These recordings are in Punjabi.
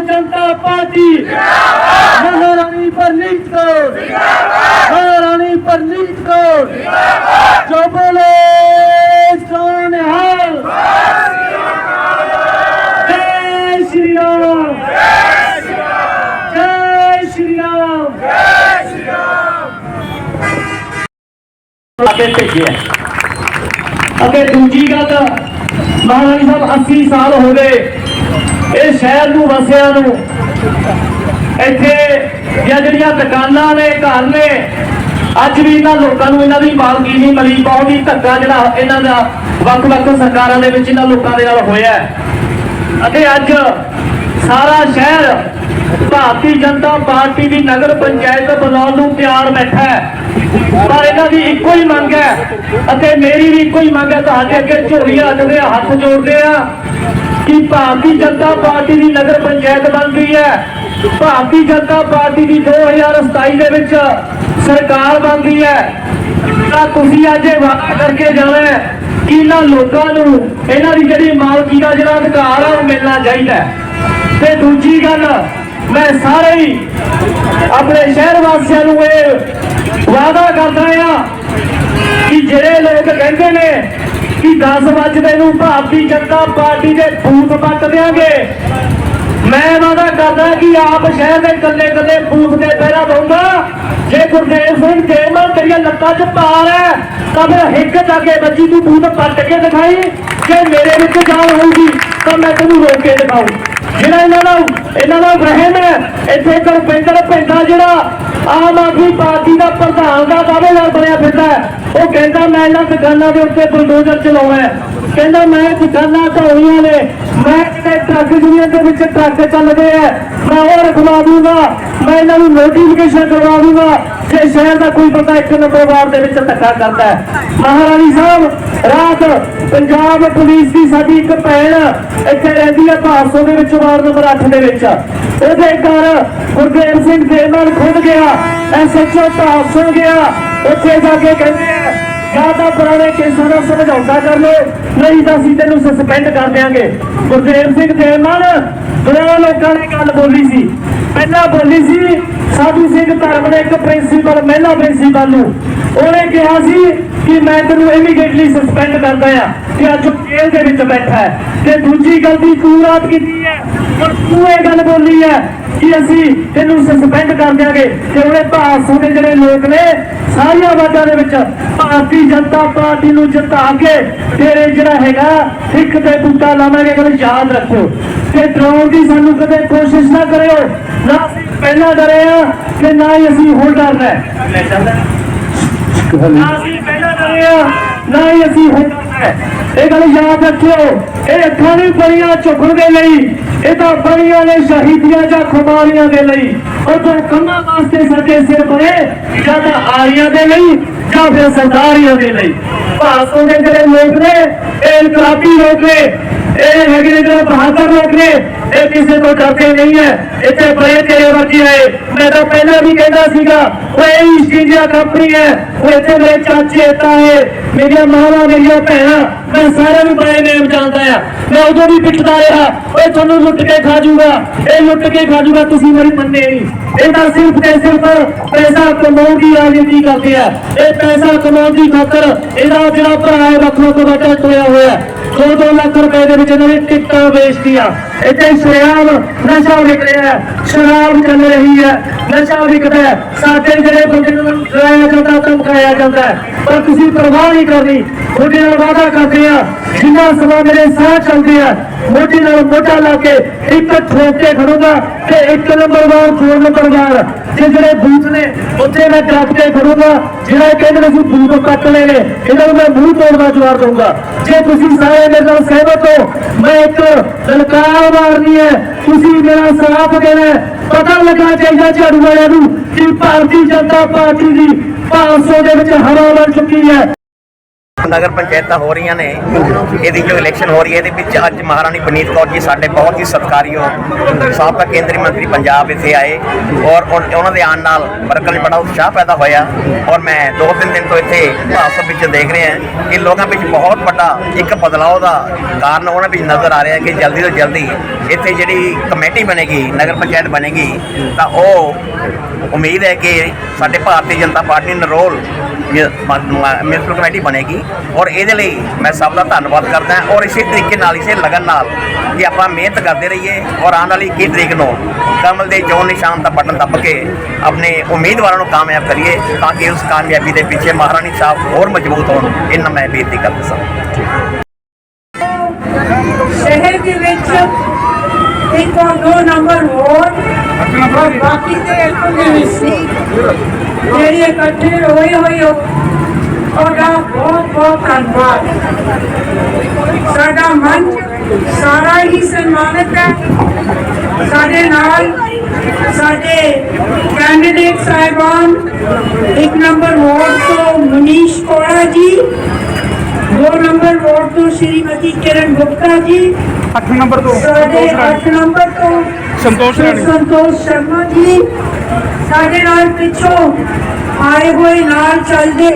ਜਨਤਾ ਪਾਰਟੀ ਜਿੰਦਾਬਾਦ ਮਹਾਰਾਣੀ ਪਰਨੀਤ ਕੌਰ ਜਿੰਦਾਬਾਦ ਮਹਾਰਾਣੀ ਪਰਨੀਤ ਕੌਰ ਜਿੰਦਾਬਾਦ ਜੋ ਬੋਲੇ ਸੋਨ ਹਾਲ ਜੈ ਸ਼੍ਰੀ ਰਾਮ ਜੈ ਸ਼੍ਰੀ ਰਾਮ ਜੈ ਸ਼੍ਰੀ ਰਾਮ ਅੱਗੇ ਭੇਜਿਆ ਅਤੇ ਦੂਜੀ ਇਹ ਸ਼ਹਿਰ ਨੂੰ, ਵਸਿਆ ਨੂੰ, ਇੱਥੇ ਜਾਂ ਜਿਹੜੀਆਂ ਦੁਕਾਨਾਂ ਨੇ, ਘਰ ਨੇ, ਅੱਜ ਵੀ ਇਹਨਾਂ ਲੋਕਾਂ ਨੂੰ ਇਹਨਾਂ ਦੀ ਮਾਲਕੀ ਨਹੀਂ ਮਿਲੀ, ਬਹੁਤ ਹੀ ਧੱਕਾ ਜਿਹੜਾ ਇਹਨਾਂ ਦਾ ਵੱਖ-ਵੱਖ ਸਰਕਾਰਾਂ ਦੇ ਵਿੱਚ ਇਹਨਾਂ ਲੋਕਾਂ ਦੇ ਨਾਲ ਹੋਇਆ ਅਤੇ ਅੱਜ ਸਾਰਾ ਸ਼ਹਿਰ ਭਾਰਤੀ ਜਨਤਾ ਪਾਰਟੀ ਦੀ ਨਗਰ ਪੰਚਾਇਤ ਬਣਾਉਣ ਨੂੰ ਤਿਆਰ ਬੈਠਾ ਹੈ। ਪਰ ਇਹਨਾਂ ਦੀ ਇੱਕੋ ਹੀ ਮੰਗ ਹੈ, ਅਤੇ ਮੇਰੀ ਵੀ ਇੱਕੋ ਹੀ ਮੰਗ ਹੈ, ਤੁਹਾਡੇ ਅੱਗੇ ਝੋਲੀ ਰੱਖਦੇ ਆ, ਹੱਥ ਜੋੜਦੇ ਆ। ਕਿ ਭਾਰਤੀ ਜਨਤਾ ਪਾਰਟੀ ਦੀ ਨਗਰ ਪੰਚਾਇਤ ਬਣ ਗਈ ਹੈ। ਭਾਰਤੀ ਜਨਤਾ ਪਾਰਟੀ ਦੀ 2027 ਦੇ ਵਿੱਚ ਸਰਕਾਰ ਬਣ ਗਈ ਹੈ। ਤਾਂ ਤੁਸੀਂ ਅੱਜ ਇਹ ਵਾਅਦਾ ਕਰਕੇ ਜਾਣਾ ਹੈ ਕਿ ਇਹਨਾਂ ਲੋਕਾਂ ਨੂੰ, ਇਹਨਾਂ ਦੀ ਜਿਹੜੀ ਮਾਲਕੀ ਦਾ ਜਿਹੜਾ ਅਧਿਕਾਰ ਆ, ਉਹ ਮਿਲਣਾ ਚਾਹੀਦਾ ਤੇ ਦੂਜੀ ਗੱਲ, ਮੈਂ ਸਾਰੇ ਹੀ ਆਪਣੇ ਸ਼ਹਿਰ ਵਾਸੀਆਂ ਨੂੰ ਇਹ ਵਾਅਦਾ ਕਰਦਾ ਆ ਕਿ ਜਿਹੜੇ ਲੋਕ ਕਹਿੰਦੇ ਨੇ ਕਿ 10 ਵਜੇ ਨੂੰ ਭਾਰਤੀ ਜਨਤਾ ਪਾਰਟੀ ਦੇ ਬੂਥ ਪੱਟ ਦੇਾਂਗੇ ਮੈਂ ਵਾਅਦਾ ਕਰਦਾ ਕਿ ਆਪ ਸ਼ਹਿਰ ਦੇ ਕੱਲੇ ਕੱਲੇ ਬੂਥ ਦੇ ਪਹਿਰਾ ਦਊਂਗਾ। ਜੇ ਗੁਰਦੇਵ ਸਿੰਘ ਜੇਮਨ ਤੇਰੀਆਂ ਲੱਤਾਂ 'ਚ ਪਾਰ ਹੈ, ਤਾਂ ਫਿਰ ਹਿੱਕ ਜਾ ਕੇ ਬੱਚੀ ਤੂੰ ਬੂਥ ਪੱਟ ਕੇ ਦਿਖਾਈ। ਜੇ ਮੇਰੇ ਵਿੱਚ ਜਾਨ ਹੋਊਗੀ, ਤਾਂ ਮੈਂ ਤੈਨੂੰ ਰੋਕ ਕੇ ਦਿਖਾਊਂ। ਜਿਹੜਾ ਇਹਨਾਂ ਦਾ ਇਹਨਾਂ ਦਾ ਰਹਿਮ ਹੈ, ਇੱਥੇ ਕਰਪਿੰਦਰ ਪਿੰਡਾ ਜਿਹੜਾ ਆਮ ਆਦਮੀ ਪਾਰਟੀ ਦਾ ਪ੍ਰਧਾਨ ਦਾ ਦਾਅਵੇਦਾਰ ਬਣਿਆ ਫਿਰਦਾ ਉਹ ਕਹਿੰਦਾ ਮੈਂ ਇਹਨਾਂ ਦੁਕਾਨਾਂ ਦੇ ਉੱਤੇ ਬੁਲਡੋਜ਼ਰ ਚਲਾਉਣਾ ਕਹਿੰਦਾ ਮੈਂ ਦੁਕਾਨਾਂ ਢਾਉਣੀਆਂ ਨੇ, ਮੈਂ ਕਿਤੇ ਟਰੱਕ ਯੂਨੀਅਨ ਦੇ ਵਿੱਚ ਟਰੱਕ ਚੱਲਦੇ ਆ ਮੈਂ ਉਹ ਰਖਵਾ ਦੂੰਗਾ, ਮੈਂ ਇਹਨਾਂ ਨੂੰ ਨੋਟੀਫਿਕੇਸ਼ਨ ਕਰਵਾ ਦੂੰਗਾ, ਜੇ ਸ਼ਹਿਰ ਦਾ ਕੋਈ ਬੰਦਾ ਇੱਕ ਨੰਬਰ ਵਾਰਡ ਦੇ ਵਿੱਚ ਧੱਕਾ ਕਰਦਾ ਮਹਾਰਾਣੀ ਸਾਹਿਬ, ਰਾਤ ਸਾਡੀ ਇੱਕ ਭੈਣ ਇੱਥੇ ਰਹਿੰਦੀ ਹੈ ਭਾਰਸੋ ਦੇ ਵਿੱਚ, ਵਾਰਡ ਨੰਬਰ 8 ਦੇ ਵਿੱਚ। ਉਹਦੇ ਘਰ ਗੁਰਦੇਵ ਸਿੰਘ ਦੇ ਨਾਲ ਗਿਆ। ਐਸਐਚਓ ਭਾਰਸੋ ਗਿਆ। ਉੱਥੇ ਜਾ ਕੇ ਕਹਿੰਦੇ ਆ, ਜਾਂ ਤਾਂ ਪੁਰਾਣੇ ਕੇਸਾਂ ਦਾ ਸਮਝੌਤਾ ਕਰ ਲਓ, ਨਹੀਂ ਤਾਂ ਅਸੀਂ ਤੈਨੂੰ ਸਸਪੈਂਡ ਕਰ ਦਿਆਂਗੇ। ਗੁਰਦੇਵ ਸਿੰਘ ਜੈਮਾਨ ਦੋ ਲੋਕਾਂ ਨੇ ਗੱਲ ਬੋਲੀ ਸੀ। ਪਹਿਲਾਂ ਬੋਲੀ ਸੀ, ਸਾਧੂ ਸਿੰਘ ਧਰਮ ਦੇ ਇੱਕ ਪ੍ਰਿੰਸੀਪਲ ਮਹਿਲਾ ਪ੍ਰਿੰਸੀਪਲ ਨੂੰ। ਉਹਨੇ ਕਿਹਾ ਸੀ ਕਿ ਮੈਂ ਤੈਨੂੰ ਇਮੀਡੀਏਟਲੀ ਸਸਪੈਂਡ ਕਰਦਾ ਆ ਕਿ ਅੱਜ ਜੇਲ੍ਹ ਦੇ ਵਿੱਚ ਬੈਠਾ ਹੈ। ਤੇ ਦੂਜੀ ਗਲਤੀ ਤੂੰ ਰਾਤ ਕੀਤੀ ਹੈ। ਹੁਣ ਤੂੰ ਇਹ ਗੱਲ ਬੋਲੀ ਹੈ ਕਿ ਅਸੀਂ ਤੈਨੂੰ ਸਸਪੈਂਡ ਕਰ ਦਿਆਂਗੇ। ਤੇ ਉਹਨੇ ਭਾਰਤ ਦੇ ਜਿਹੜੇ ਲੋਕ ਨੇ ਸਾਰੀਆਂ ਵਾਜਾਂ ਦੇ ਵਿੱਚ ਭਾਰਤੀ ਜਨਤਾ ਪਾਰਟੀ ਨੂੰ ਜਿਤਾ ਕੇ ਤੇਰੇ ਜਿਹੜਾ ਹੈਗਾ ਸਿੱਖ ਤੇ ਬੂਟਾ ਲਾਵਾਂਗੇ ਗੱਲ ਯਾਦ ਰੱਖਿਓ। ਤੇ ਡਰਾਉਣ ਦੀ ਸਾਨੂੰ ਕਦੇ ਕੋਸ਼ਿਸ਼ ਨਾ ਕਰਿਓ। ਨਾ ਅਸੀਂ ਪਹਿਲਾਂ ਡਰੇ ਆ ਤੇ ਨਾ ਹੀ ਅਸੀਂ ਹੁਣ ਡਰਨਾ ਹੈ। ਨਾ ਅਸੀਂ ਪਹਿਲਾਂ ਆ ਨਾ ਹੀ ਅਸੀਂ ਇਹ ਗੱਲ ਯਾਦ ਰੱਖਿਓ, ਇਹ ਅੱਖਾਂ ਨਹੀਂ ਬਣੀਆਂ ਝੁਕਣ ਦੇ ਲਈ, ਇਹ ਤਾਂ ਬਣੀਆਂ ਨੇ ਸ਼ਹੀਦੀਆਂ ਜਾਂ ਖੁਮਾਰੀਆਂ ਦੇ ਲਈ। ਉਹ ਤਾਂ ਕੰਮਾਂ ਵਾਸਤੇ ਸਾਡੇ ਸਿਰ ਬਣੇ, ਜਾਂ ਤਾਂ ਆਰੀਆਂ ਦੇ ਲਈ, ਜਾਂ ਫਿਰ ਸਰਦਾਰੀਆਂ ਦੇ ਲਈ। ਭਾਰਤੋਂ ਦੇ ਜਿਹੜੇ ਲੋਕ ਨੇ, ਇਹ ਇਨਕਲਾਬੀ ਲੋਕ ਨੇ, ਇਹ ਹੈਗੇ ਨੇ ਜਿਹੜੇ ਬਹਾਦਰ ਲੋਕ ਨੇ ਇਹ ਕਿਸੇ ਤੋਂ ਡਰਦੇ ਨਹੀਂ ਹੈ। ਇੱਥੇ ਬੜੇ ਤੇਰੇ ਵਰਗੇ ਆਏ। ਮੈਂ ਤਾਂ ਪਹਿਲਾਂ ਵੀ ਕਹਿੰਦਾ ਸੀਗਾ ਉਹ ਇਹ ਈਸਟ ਇੰਡੀਆ ਕੰਪਨੀ ਹੈ। ਉਹ ਇੱਥੇ ਮੇਰੇ ਚਾਚੇ ਤਾਏ, ਮੇਰੀਆਂ ਮਾਵਾਂ, ਮੇਰੀਆਂ ਭੈਣਾਂ, ਮੈਂ ਸਾਰਿਆਂ ਨੂੰ ਬੜੇ ਨੇਮ ਜਾਣਦਾ ਆ। ਮੈਂ ਉਦੋਂ ਵੀ ਪਿੱਟਦਾ ਰਿਹਾ। ਓਏ, ਤੁਹਾਨੂੰ ਲੁੱਟ ਕੇ ਖਾ ਜੂਗਾ ਇਹ ਲੁੱਟ ਕੇ ਖਾ ਜੂਗਾ ਤੁਸੀਂ ਮੇਰੀ ਮੰਨੇ ਨਹੀਂ। ਇਹਦਾ ਸਿਰਫ ਤੇ ਸਿਰਫ ਪੈਸਾ ਕਮਾਉਣ ਦੀ ਰਾਜਨੀਤੀ ਕਰਦੇ ਆ। ਇਹ ਪੈਸਾ ਕਮਾਉਣ ਦੀ ਖਾਤਰ ਇਹਦਾ ਜਿਹੜਾ ਭਰਾ ਹੈ ਵੱਖੋ ਤੋਂ ਵੱਡਾ ਟੋਇਆ ਹੋਇਆ। ਹੈ। ਦੋ ਦੋ ਲੱਖ ਰੁਪਏ ਦੇ ਵਿੱਚ ਇਹਨਾਂ ਨੇ ਟਿਕਟਾਂ ਵੇਚਤੀਆਂ। ਇੱਥੇ ਸ਼ਰਾਬ, ਨਸ਼ਾ ਵਿਕ ਰਿਹਾ ਸ਼ਰਾਬ ਚੱਲ ਰਹੀ ਹੈ। ਨਸ਼ਾ ਵਿਕਦਾ ਸਾਡੇ ਜਿਹੜੇ ਬੰਦੇ ਨੂੰ ਡਰਾਇਆ ਜਾਂਦਾ, ਧਮਕਾਇਆ ਜਾਂਦਾ ਪਰ ਤੁਸੀਂ ਪਰਵਾਹ ਨਹੀਂ ਕਰਨੀ। ਤੁਹਾਡੇ ਨਾਲ ਵਾਅਦਾ ਕਰਦੇ ਆ ਜਿੰਨਾ ਸਮਾਂ ਮੇਰੇ ਸਾਹ ਚੱਲਦੇ ਆ, ਮੋਢੇ ਨਾਲ ਮੋਢਾ ਲਾ ਕੇ ਇੱਕ ਠੋਕ ਕੇ ਖੜੂਗਾ ਤੇ ਇੱਕ ਨੰਬਰ ਵਾਰ ਦੋ ਨੰਬਰ ਵਾਰ ਤੇ ਜਿਹੜੇ ਬੂਥ ਨੇ, ਉੱਥੇ ਮੈਂ ਡੱਟ ਕੇ ਖੜੂਗਾ, ਜਿਹੜਾ ਕਹਿੰਦੇ ਨੇ ਅਸੀਂ ਬੂਥ ਕੱਟ ਲਏ ਨੇ ਇਹਨਾਂ ਨੂੰ ਮੈਂ ਮੂੰਹ ਤੋੜ ਦਾ ਜਵਾਬ ਦਊਂਗਾ। ਜੇ ਤੁਸੀਂ ਸਾਰੇ ਮੇਰੇ ਨਾਲ ਸਹਿਮਤ ਹੋ, ਮੈਂ ਇੱਕ ਲਲਕਾਰ ਮਾਰਨੀ ਹੈ, ਤੁਸੀਂ ਮੇਰਾ ਸਾਥ ਦੇਣਾ ਪਤਾ ਲੱਗਣਾ ਚਾਹੀਦਾ ਝਾੜੂ ਵਾਲਿਆਂ ਨੂੰ ਕਿ ਭਾਰਤੀ ਜਨਤਾ ਪਾਰਟੀ ਦੀ 500 ਦੇ ਵਿੱਚ ਹਵਾ ਬਣ ਚੁੱਕੀ ਹੈ। ਨਗਰ ਪੰਚਾਇਤਾਂ ਹੋ ਰਹੀਆਂ ਨੇ, ਇਹਦੀ ਜੋ ਇਲੈਕਸ਼ਨ ਹੋ ਰਹੀ ਹੈ, ਇਹਦੇ ਵਿੱਚ ਅੱਜ ਮਹਾਰਾਣੀ ਪਨੀਤ ਕੌਰ ਜੀ ਸਾਡੇ ਬਹੁਤ ਹੀ ਸਤਿਕਾਰਯੋਗ ਸਾਬਕਾ ਕੇਂਦਰੀ ਮੰਤਰੀ ਪੰਜਾਬ ਇੱਥੇ ਆਏ ਔਰ ਉਹਨਾਂ ਦੇ ਆਉਣ ਨਾਲ ਵਰਕਰ ਵਿੱਚ ਬੜਾ ਉਤਸ਼ਾਹ ਪੈਦਾ ਹੋਇਆ ਔਰ ਮੈਂ ਦੋ ਤਿੰਨ ਦਿਨ ਤੋਂ ਇੱਥੇ ਭਾਸਪ ਵਿੱਚ ਦੇਖ ਰਿਹਾ ਕਿ ਲੋਕਾਂ ਵਿੱਚ ਬਹੁਤ ਵੱਡਾ ਇੱਕ ਬਦਲਾਅ ਦਾ ਕਾਰਨ ਉਹਨਾਂ ਵਿੱਚ ਨਜ਼ਰ ਆ ਰਿਹਾ ਕਿ ਜਲਦੀ ਤੋਂ ਜਲਦੀ ਇੱਥੇ ਜਿਹੜੀ ਕਮੇਟੀ ਬਣੇਗੀ, ਨਗਰ ਪੰਚਾਇਤ ਬਣੇਗੀ, ਤਾਂ ਉਹ ਉਮੀਦ ਹੈ ਕਿ ਸਾਡੇ ਭਾਰਤੀ ਜਨਤਾ ਪਾਰਟੀ ਨਰੋਲ ਮਿਊਨਿਸਪਲ ਕਮੇਟੀ ਬਣੇਗੀ। ਔਰ ਇਹਦੇ ਲਈ ਮੈਂ ਸਭ ਦਾ ਧੰਨਵਾਦ ਕਰਦਾ ਔਰ ਇਸੇ ਤਰੀਕੇ ਨਾਲ, ਇਸੇ ਲਗਨ ਨਾਲ ਕਿ ਆਪਾਂ ਮਿਹਨਤ ਕਰਦੇ ਰਹੀਏ ਔਰ ਆਉਣ ਵਾਲੀ 21 ਤਰੀਕ ਨੂੰ ਕਮਲ ਦੇ ਚੋਣ ਨਿਸ਼ਾਨ ਦਾ ਬਟਨ ਦੱਬ ਕੇ ਆਪਣੇ ਉਮੀਦਵਾਰਾਂ ਨੂੰ ਕਾਮਯਾਬ ਕਰੀਏ ਤਾਂ ਕਿ ਉਸ ਕਾਮਯਾਬੀ ਦੇ ਪਿੱਛੇ ਮਹਾਰਾਣੀ ਸਾਹਿਬ ਹੋਰ ਮਜ਼ਬੂਤ ਹੋਣ। ਇਹਨਾਂ ਮੈਂ ਬੇਨਤੀ ਕਰਦਾ ਸਾਂ। ਸ਼ਹਿਰ ਦੇ ਵਿੱਚ ਇੱਕ ਨੰਬਰ ਵਾਰਡ ਬਾਕੀ ਦੇ ਇੱਥੋਂ ਦੇ ਹਿੱਸੇ ਜਿਹੜੇ ਇਕੱਠੇ ਹੋਏ ਹੋਏ ਹੋ ਤੁਹਾਡਾ ਬਹੁਤ ਬਹੁਤ ਧੰਨਵਾਦ ਸਾਡਾ ਮੰਚ ਸਾਰਾ ਹੀ ਸਨਮਾਨਿਤ ਹੈ ਸਾਡੇ ਨਾਲ ਸਾਡੇ ਕੈਂਡੀਡੇਟ ਸਾਹਿਬਾਨ ਇੱਕ ਨੰਬਰ ਵਾਰਡ ਤੋਂ ਮਨੀਸ਼ ਕੋੜਾ ਜੀ ਦੋ ਨੰਬਰ ਵਾਰਡ ਤੋਂ ਸ਼੍ਰੀਮਤੀ ਕਿਰਨ ਗੁਪਤਾ ਜੀ 8 ਨੰਬਰ ਤੋਂ ਸਾਡੇ 8 ਨੰਬਰ ਤੋਂ ਸੰਤੋਸ਼ ਰਾਣੀ। ਸੰਤੋਸ਼ ਸ਼ਰਮਾ ਜੀ ਸਾਡੇ ਨਾਲ ਪਿੱਛੋਂ ਆਏ ਹੋਏ ਨਾਲ ਚੱਲਦੇ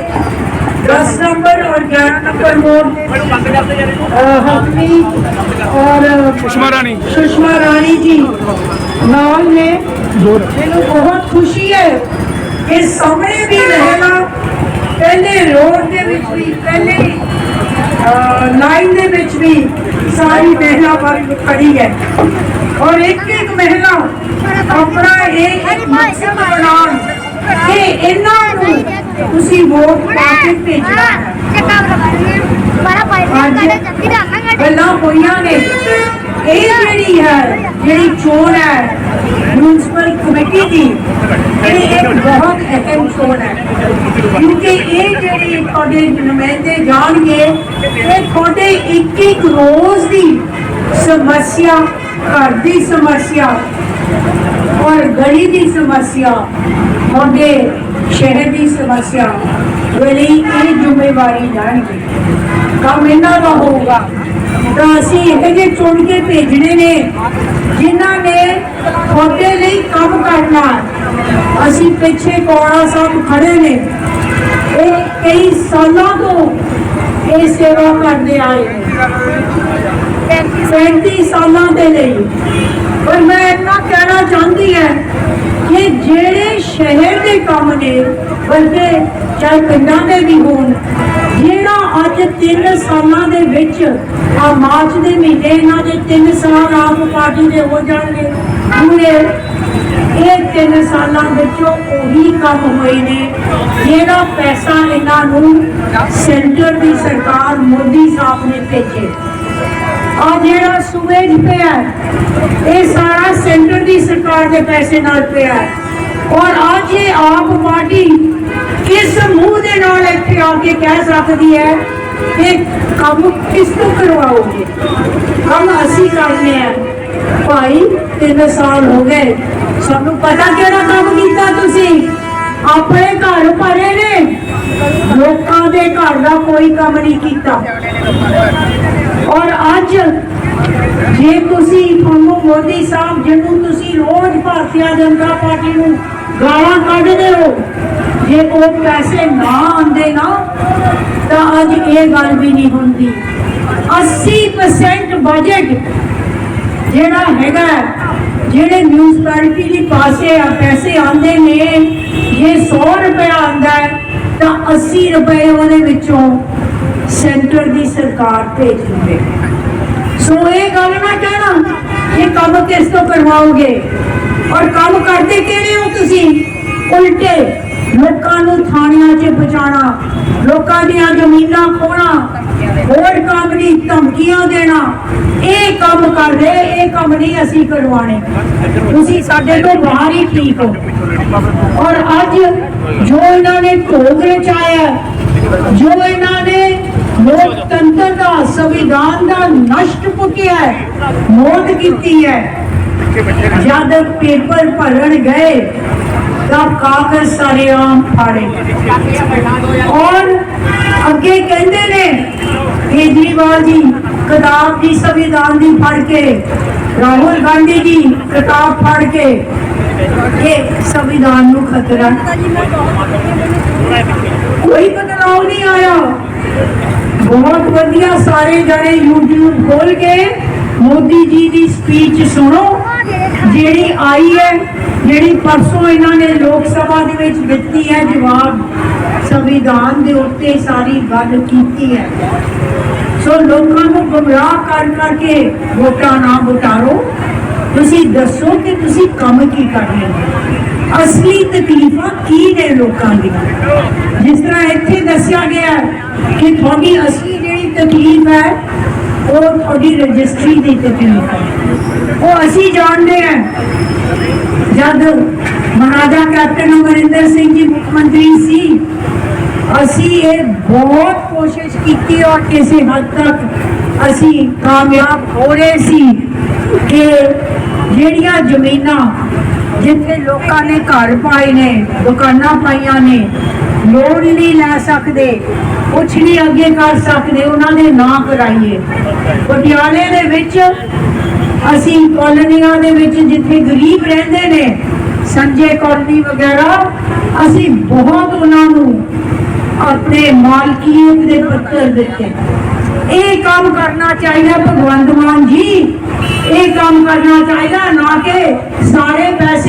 10 ਨੰਬਰ ਔਰ 11 ਨੰਬਰ ਵਾਰਡ ਦੇ ਹਮੀ ਔਰ ਸੁਸ਼ਮਾ ਰਾਣੀ ਸੁਸ਼ਮਾ ਰਾਣੀ ਜੀ ਨਾਲ ਨੇ ਮੈਨੂੰ ਬਹੁਤ ਖੁਸ਼ੀ ਹੈ ਕਿ ਸਾਹਮਣੇ ਵੀ ਰਹਿਣਾ ਪਹਿਲੇ ਰੋਡ ਦੇ ਵਿੱਚ ਵੀ ਪਹਿਲੇ ਲਾਈਨ ਦੇ ਵਿੱਚ ਵੀ ਸਾਰੀ ਮਹਿਲਾ ਵਰਗ ਖੜੀ ਹੈ ਔਰ ਇੱਕ ਇੱਕ ਮਹਿਲਾ ਆਪਣਾ ਕਿ ਇਹਨਾਂ ਨੂੰ ਤੁਸੀਂ ਵੋਟ ਪਾ ਕੇ ਭੇਜਣਾ ਹੈ। ਗੱਲਾਂ ਹੋਈਆਂ ਨੇ। ਇਹ ਜਿਹੜੀ ਹੈ, ਜਿਹੜੀ ਚੋਣ ਹੈ ਮਿਊਨਿਸਪਲ ਕਮੇਟੀ ਦੀ, ਇਹ ਇੱਕ ਬਹੁਤ ਅਹਿਮ ਚੋਣ ਹੈ। ਕਿਉਂਕਿ ਇਹ ਜਿਹੜੀ ਤੁਹਾਡੇ ਨੁਮਾਇੰਦੇ ਜਾਣਗੇ, ਇਹ ਤੁਹਾਡੇ ਇੱਕ ਇੱਕ ਰੋਜ਼ ਦੀ ਸਮੱਸਿਆ, ਘਰ ਦੀ ਸਮੱਸਿਆ ਔਰ ਗਲੀ ਦੀ ਸਮੱਸਿਆ ਤੁਹਾਡੇ ਸ਼ਹਿਰ ਦੀ ਸਮੱਸਿਆ ਵੇਲੇ ਇਹ ਜ਼ਿੰਮੇਵਾਰੀ ਲੈਣਗੇ ਕੰਮ ਇਹਨਾਂ ਦਾ ਹੋਊਗਾ ਤਾਂ ਅਸੀਂ ਇਹ ਜਿਹੇ ਚੁਣ ਕੇ ਭੇਜਣੇ ਨੇ ਜਿਨ੍ਹਾਂ ਨੇ ਤੁਹਾਡੇ ਲਈ ਕੰਮ ਕਰਨਾ ਹੈ। ਅਸੀਂ ਪਿੱਛੇ ਕੋੜਾ ਸਾਹਿਬ ਖੜੇ ਨੇ ਇਹ ਕਈ ਸਾਲਾਂ ਤੋਂ ਇਹ ਸੇਵਾ ਕਰਦੇ ਆਏ ਨੇ 35 ਸਾਲਾਂ ਦੇ ਲਈ। ਪਰ ਮੈਂ ਇੰਨਾ ਕਹਿਣਾ ਚਾਹੁੰਦੀ ਹੈ ਕਿ ਜਿਹੜੇ ਸ਼ਹਿਰ ਦੇ ਕੰਮ ਨੇ ਬਲਕਿ ਚਾਹੇ ਪਿੰਡਾਂ ਦੇ ਵੀ ਹੋਣ, ਜਿਹੜਾ ਅੱਜ 3 ਸਾਲਾਂ ਦੇ ਵਿੱਚ ਆ ਮਾਰਚ ਦੇ ਮਹੀਨੇ ਇਹਨਾਂ ਦੇ 3 ਸਾਲ ਆਪ ਪਾਰਟੀ ਦੇ ਹੋ ਜਾਣਗੇ, ਪੂਰੇ ਇਹ 3 ਸਾਲਾਂ ਵਿੱਚੋਂ ਉਹੀ ਕੰਮ ਹੋਏ ਨੇ, ਜਿਹੜਾ ਪੈਸਾ ਇਹਨਾਂ ਨੂੰ ਸੈਂਟਰ ਦੀ ਸਰਕਾਰ ਮੋਦੀ ਸਾਹਿਬ ਨੇ ਭੇਜੇ। ਆ ਜਿਹੜਾ ਸੂਏਜ ਪਿਆ ਇਹ ਸਾਰਾ ਸੈਂਟਰ ਦੀ ਸਰਕਾਰ ਦੇ ਪੈਸੇ ਨਾਲ ਪਿਆ ਔਰ ਅੱਜ ਇਹ ਆਪ ਪਾਰਟੀ ਕਿਸ ਮੂੰਹ ਦੇ ਨਾਲ ਇੱਥੇ ਆ ਕੇ ਕਹਿ ਸਕਦੀ ਹੈ ਕਿ ਕੰਮ ਕਿਸ ਤੋਂ ਕਰਵਾਓਗੇ? ਕੰਮ ਅਸੀਂ ਕਰਨੇ ਆ। ਭਾਈ, ਤਿੰਨ ਸਾਲ ਹੋ ਗਏ। ਸਾਨੂੰ ਪਤਾ ਕਿਹੜਾ ਕੰਮ ਕੀਤਾ ਤੁਸੀਂ? ਆਪਣੇ ਘਰ ਭਰੇ ਨੇ। ਲੋਕਾਂ ਦੇ ਘਰ ਦਾ ਕੋਈ ਕੰਮ ਨਹੀਂ ਕੀਤਾ। ਔਰ ਅੱਜ ਜੇ ਤੁਸੀਂ ਤੁਹਾਨੂੰ ਮੋਦੀ ਸਾਹਿਬ ਜਿਹਨੂੰ ਤੁਸੀਂ ਰੋਜ਼ ਭਾਰਤੀ ਜਨਤਾ ਪਾਰਟੀ ਨੂੰ ਗਾਲਾਂ ਕੱਢਦੇ ਹੋ, ਜੇ ਉਹ ਪੈਸੇ ਨਾ ਆਉਂਦੇ ਨਾ, ਤਾਂ ਅੱਜ ਇਹ ਗੱਲ ਵੀ ਨਹੀਂ ਹੁੰਦੀ। 80% ਬਜਟ ਜਿਹੜਾ ਹੈਗਾ ਜਿਹੜੇ ਮਿਊਨਿਸਪੈਲਿਟੀ ਦੇ ਪਾਸੇ ਆ, ਪੈਸੇ ਆਉਂਦੇ ਨੇ, ਜੇ 100 ਰੁਪਏ ਆਉਂਦਾ ਹੈ, ਤਾਂ 80 ਰੁਪਏ ਉਹਦੇ ਵਿੱਚੋਂ ਸੈਂਟਰ ਦੀ ਸਰਕਾਰ ਭੇਜ ਦਿੰਦੇ ਸੋ ਇਹ ਗੱਲ ਨਾ ਕਹਿਣਾ ਇਹ ਕੰਮ ਕਿਸ ਤੋਂ ਕਰਵਾਓਗੇ? ਔਰ ਕੰਮ ਕਰਦੇ ਕਿਹੜੇ ਹੋ ਤੁਸੀਂ? ਉਲਟੇ ਲੋਕਾਂ ਨੂੰ ਥਾਣਿਆਂ 'ਚ ਪਹੁੰਚਾਉਣਾ ਲੋਕਾਂ ਦੀਆਂ ਜ਼ਮੀਨਾਂ ਖੋਣਾ ਹੋਰ ਕੰਮ ਦੀ ਧਮਕੀਆਂ ਦੇਣਾ। ਇਹ ਕੰਮ ਕਰ ਰਹੇ ਇਹ ਕੰਮ ਨਹੀਂ ਅਸੀਂ ਕਰਵਾਣੇ ਤੁਸੀਂ ਸਾਡੇ ਤੋਂ ਬਾਹਰ ਹੀ ਠੀਕ ਹੋ। ਔਰ ਅੱਜ ਜੋ ਇਹਨਾਂ ਨੇ ਭੋਗ ਰਚਾਇਆ ਹੈ, ਜੋ ਇਹਨਾਂ ਨੇ ਲੋਕਤੰਤਰ ਦਾ ਸੰਵਿਧਾਨ ਦਾ ਨਸ਼ਟ ਪੁੱਟਿਆ ਹੈ, ਮੌਤ ਕੀਤੀ ਹੈ। ਜਦ ਪੇਪਰ ਭਰਨ ਗਏ, ਤਾਂ ਕਾਗਜ਼ ਸਾਰੇ ਆਮ ਫਾੜੇ। ਔਰ ਅੱਗੇ ਕਹਿੰਦੇ ਨੇ, ਕੇਜਰੀਵਾਲ ਜੀ ਕਿਤਾਬ ਦੀ ਸੰਵਿਧਾਨ ਦੀ ਫੜ ਕੇ, ਰਾਹੁਲ ਗਾਂਧੀ ਜੀ ਕਿਤਾਬ ਫੜ ਕੇ, ਇਹ ਸੰਵਿਧਾਨ ਨੂੰ ਖਤਰਾ। ਕੋਈ ਬਦਲਾਅ ਨਹੀਂ ਆਇਆ। ਬਹੁਤ ਵਧੀਆ, ਸਾਰੇ ਜਣੇ YouTube ਖੋਲ ਕੇ ਮੋਦੀ ਜੀ ਦੀ ਸਪੀਚ ਸੁਣੋ। ਜਿਹੜੀ ਆਈ ਹੈ, ਜਿਹੜੀ ਪਰਸੋਂ ਇਹਨਾਂ ਨੇ ਲੋਕ ਸਭਾ ਦੇ ਵਿੱਚ ਦਿੱਤੀ ਹੈ, ਜਵਾਬ ਸੰਵਿਧਾਨ ਦੇ ਉੱਤੇ ਸਾਰੀ ਗੱਲ ਕੀਤੀ ਹੈ। ਸੋ ਲੋਕਾਂ ਨੂੰ ਗੁੰਮਰਾਹ ਕਰ ਕਰਕੇ ਵੋਟਾਂ ਨਾ ਵਟਾਰੋ। ਤੁਸੀਂ ਦੱਸੋ ਕਿ ਤੁਸੀਂ ਕੰਮ ਕੀ ਕਰ ਰਹੇ ਹੋ? ਅਸਲੀ ਤਕਲੀਫਾਂ ਕੀ ਨੇ ਲੋਕਾਂ ਦੀਆਂ? ਜਿਸ ਤਰ੍ਹਾਂ ਇੱਥੇ ਦੱਸਿਆ ਗਿਆ ਕਿ ਤੁਹਾਡੀ ਅਸਲੀ ਜਿਹੜੀ ਤਕਲੀਫ ਹੈ, ਉਹ ਤੁਹਾਡੀ ਰਜਿਸਟਰੀ ਦੀ ਤਕਲੀਫ ਹੈ। ਉਹ ਅਸੀਂ ਜਾਣਦੇ ਹਾਂ। ਜਦ ਮਹਾਰਾਜਾ ਕੈਪਟਨ ਅਮਰਿੰਦਰ ਸਿੰਘ ਜੀ ਮੁੱਖ ਮੰਤਰੀ ਸੀ, ਅਸੀਂ ਇਹ ਬਹੁਤ ਕੋਸ਼ਿਸ਼ ਕੀਤੀ ਔਰ ਕਿਸੇ ਹੱਦ ਤੱਕ ਅਸੀਂ ਕਾਮਯਾਬ ਹੋ ਰਹੇ ਸੀ ਕਿ ਜਿਹੜੀਆਂ ਜ਼ਮੀਨਾਂ ਜਿੱਥੇ ਲੋਕਾਂ ਨੇ ਘਰ ਪਾਏ ਨੇ, ਦੁਕਾਨਾਂ ਪਾਈਆਂ ਨੇ ਲੋਨ ਨਹੀਂ ਲੈ ਸਕਦੇ, ਕੁਛ ਨਹੀਂ ਅੱਗੇ ਕਰ ਸਕਦੇ, ਉਹਨਾਂ ਦੇ ਨਾਂ ਕਰਾਈਏ। ਪਟਿਆਲੇ ਦੇ ਵਿੱਚ ਅਸੀਂ ਕਾਲੋਨੀਆਂ ਦੇ ਵਿੱਚ ਜਿੱਥੇ ਗਰੀਬ ਰਹਿੰਦੇ ਨੇ, ਸੰਜੇ ਕਾਲੋਨੀ ਵਗੈਰਾ, ਅਸੀਂ ਬਹੁਤ ਉਹਨਾਂ ਨੂੰ ਆਪਣੇ ਮਾਲਕੀਅਤ ਦੇ ਪੱਤਰ ਦਿੱਤੇ। ਇਹ ਕੰਮ ਕਰਨਾ ਚਾਹੀਦਾ ਭਗਵੰਤ ਮਾਨ ਜੀ, ਇਹ ਕੰਮ ਕਰਨਾ ਚਾਹੀਦਾ ਨਾ ਕਿ ਸਾਰੇ ਪੈਸੇ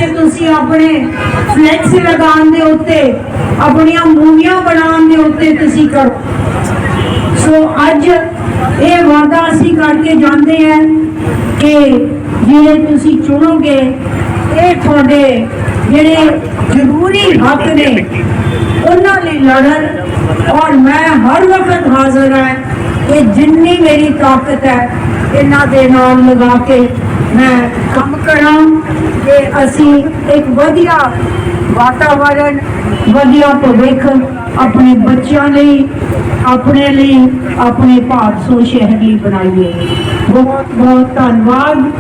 ਤੁਸੀਂ ਆਪਣੇ ਫਲੈਕਸ ਲਗਾਉਣ ਦੇ ਉੱਤੇ, ਆਪਣੀਆਂ ਮੂਵੀਆਂ ਬਣਾਉਣ ਦੇ ਉੱਤੇ ਤੁਸੀਂ ਕਰੋ। ਸੋ ਅੱਜ ਇਹ ਵਾਅਦਾ ਅਸੀਂ ਕਰਕੇ ਜਾਂਦੇ ਹਾਂ ਕਿ ਜਿਹੜੇ ਤੁਸੀਂ ਚੁਣੋਗੇ, ਇਹ ਤੁਹਾਡੇ ਜਿਹੜੇ ਜ਼ਰੂਰੀ ਹੱਕ ਨੇ, ਉਹਨਾਂ ਲਈ ਲੜਨ। ਔਰ ਮੈਂ ਹਰ ਵਕਤ ਹਾਜ਼ਰ ਹਾਂ ਕਿ ਜਿੰਨੀ ਮੇਰੀ ਤਾਕਤ ਹੈ, ਇਹਨਾਂ ਦੇ ਨਾਲ ਲਗਾ ਕੇ ਮੈਂ ਕੰਮ ਕਰਾਂ ਕਿ ਅਸੀਂ ਇੱਕ ਵਧੀਆ ਵਾਤਾਵਰਣ ਵਧੀਆ ਭਵਿੱਖ ਆਪਣੇ ਬੱਚਿਆਂ ਲਈ, ਆਪਣੇ ਲਈ, ਆਪਣੇ ਭਾਰਤ ਸੋ ਸ਼ਹਿਰ ਲਈ ਬਣਾਈਏ। ਬਹੁਤ ਬਹੁਤ ਧੰਨਵਾਦ।